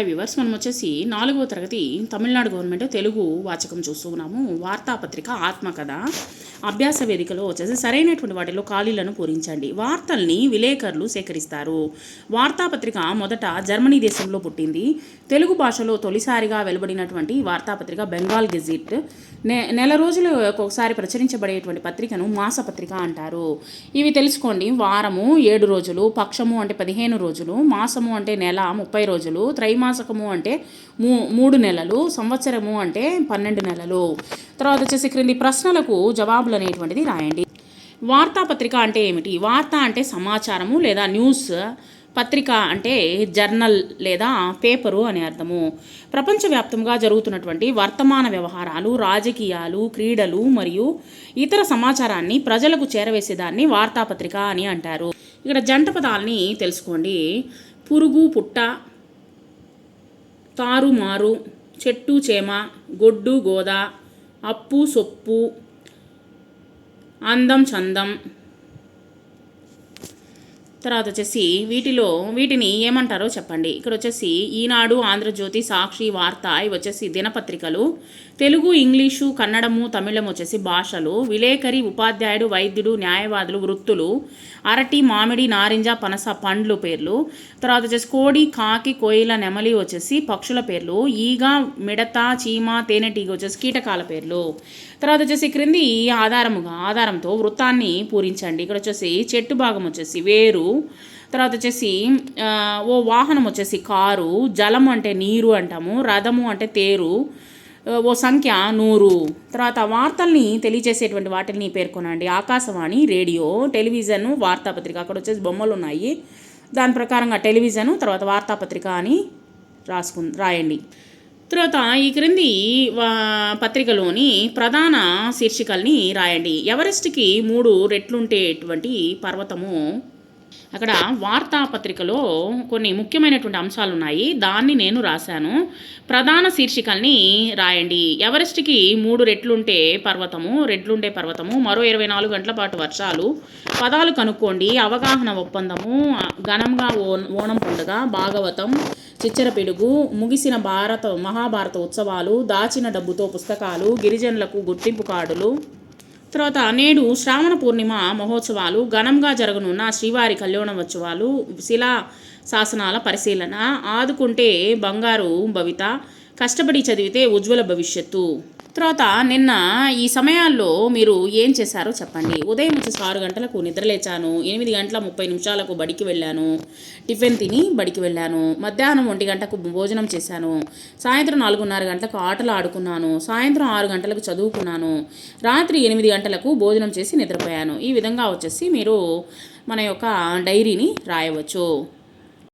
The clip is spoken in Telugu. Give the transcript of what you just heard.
హాయ్ వివర్స్ మనం వచ్చేసి నాలుగవ తరగతి తమిళనాడు గవర్నమెంట్ తెలుగు వాచకం చూస్తూ ఉన్నాము. వార్తాపత్రిక ఆత్మకథ. అభ్యాస వేదికలో వచ్చేసి సరైనటువంటి వాటిలో ఖాళీలను పూరించండి. వార్తల్ని విలేకరులు సేకరిస్తారు. వార్తాపత్రిక మొదట జర్మనీ దేశంలో పుట్టింది. తెలుగు భాషలో తొలిసారిగా వెలువడినటువంటి వార్తాపత్రిక బెంగాల్ గెజిట్. నె నెల రోజులు ఒకసారి ప్రచురించబడేటువంటి పత్రికను మాసపత్రిక అంటారు. ఇవి తెలుసుకోండి. వారము ఏడు రోజులు పక్షము అంటే పదిహేను రోజులు మాసము అంటే నెల ముప్పై రోజులు త్రైమాసకము అంటే మూ మూడు నెలలు సంవత్సరము అంటే పన్నెండు నెలలు. తర్వాత వచ్చేసి క్రింది ప్రశ్నలకు జవాబులు అనేటువంటిది రాయండి. వార్తాపత్రిక అంటే ఏమిటి? వార్త అంటే సమాచారము లేదా న్యూస్ పత్రిక అంటే జర్నల్ లేదా పేపరు అని అర్థము. ప్రపంచవ్యాప్తంగా జరుగుతున్నటువంటి వర్తమాన వ్యవహారాలు రాజకీయాలు క్రీడలు మరియు ఇతర సమాచారాన్ని ప్రజలకు చేరవేసేదాన్ని వార్తాపత్రిక అని అంటారు. ఇక్కడ జంట పదాలని తెలుసుకోండి. పురుగు పుట్ట తారుమారు చెట్టు చేమ గొడ్డు గోద అప్పు సొప్పు అందం చందం తర్వాత వచ్చేసి వీటిలో వీటిని ఏమంటారో చెప్పండి. ఇక్కడ వచ్చేసి ఈనాడు ఆంధ్రజ్యోతి సాక్షి వార్త ఇవి వచ్చేసి దినపత్రికలు. తెలుగు ఇంగ్లీషు కన్నడము తమిళం వచ్చేసి భాషలు. విలేకరి ఉపాధ్యాయుడు వైద్యుడు న్యాయవాదులు వృత్తులు. అరటి మామిడి నారింజ పనస పండ్లు పేర్లు. తర్వాత వచ్చేసి కోడి కాకి కోయిల నెమలి వచ్చేసి పక్షుల పేర్లు. ఈగ మిడత చీమ తేనెటీగ వచ్చేసి కీటకాల పేర్లు. తర్వాత వచ్చేసి క్రింది ఆధారముగా ఆధారంతో వృత్తాన్ని పూరించండి. ఇక్కడ వచ్చేసి చెట్టు భాగం వచ్చేసి వేరు తర్వాత వచ్చేసి ఓ వాహనం వచ్చేసి కారు జలం అంటే నీరు అంటాము రథము అంటే తేరు ఓ సంఖ్య నూరు. తర్వాత వార్తల్ని తెలియజేసేటువంటి వాటిని పేర్కొనండి. ఆకాశవాణి రేడియో టెలివిజన్ వార్తాపత్రిక అక్కడ వచ్చేసి బొమ్మలు ఉన్నాయి దాని ప్రకారంగా టెలివిజన్ తర్వాత వార్తాపత్రిక అని రాసుకు రాయండి. తర్వాత ఈ క్రింది పత్రికలోని ప్రధాన శీర్షికల్ని రాయండి. ఎవరెస్ట్కి మూడు రెట్లుంటేటువంటి పర్వతము అక్కడ వార్తాపత్రికలో కొన్ని ముఖ్యమైనటువంటి అంశాలు ఉన్నాయి దాన్ని నేను రాశాను. ప్రధాన శీర్షికల్ని రాయండి. ఎవరెస్ట్కి మూడు రెట్లుంటే పర్వతము రెట్లుండే పర్వతము మరో ఇరవై నాలుగు గంటల పాటు వర్షాలు. పదాలు కనుక్కోండి. అవగాహన ఒప్పందము ఘనంగా ఓ ఓణం పండుగ భాగవతం చిచ్చర పిడుగు ముగిసిన భారత మహాభారత ఉత్సవాలు దాచిన డబ్బుతో పుస్తకాలు గిరిజనులకు గుర్తింపు కార్డులు తర్వాత నేడు శ్రావణ పూర్ణిమ మహోత్సవాలు ఘనంగా జరగనున్న శ్రీవారి కళ్యాణోత్సవాలు శిలా శాసనాల పరిశీలన ఆదుకుంటే బంగారు భవిత కష్టపడి చదివితే ఉజ్వల భవిష్యత్తు. తర్వాత నిన్న ఈ సమయాల్లో మీరు ఏం చేశారో చెప్పండి. ఉదయం వచ్చేసి ఆరు గంటలకు నిద్రలేచాను ఎనిమిది గంటల ముప్పై నిమిషాలకు బడికి వెళ్ళాను. టిఫిన్ తిని బడికి వెళ్ళాను. మధ్యాహ్నం ఒంటి గంటకు భోజనం చేశాను. సాయంత్రం నాలుగున్నర గంటలకు ఆటలు ఆడుకున్నాను. సాయంత్రం ఆరు గంటలకు చదువుకున్నాను. రాత్రి ఎనిమిది గంటలకు భోజనం చేసి నిద్రపోయాను. ఈ విధంగా వచ్చేసి మీరు మన యొక్క డైరీని రాయవచ్చు.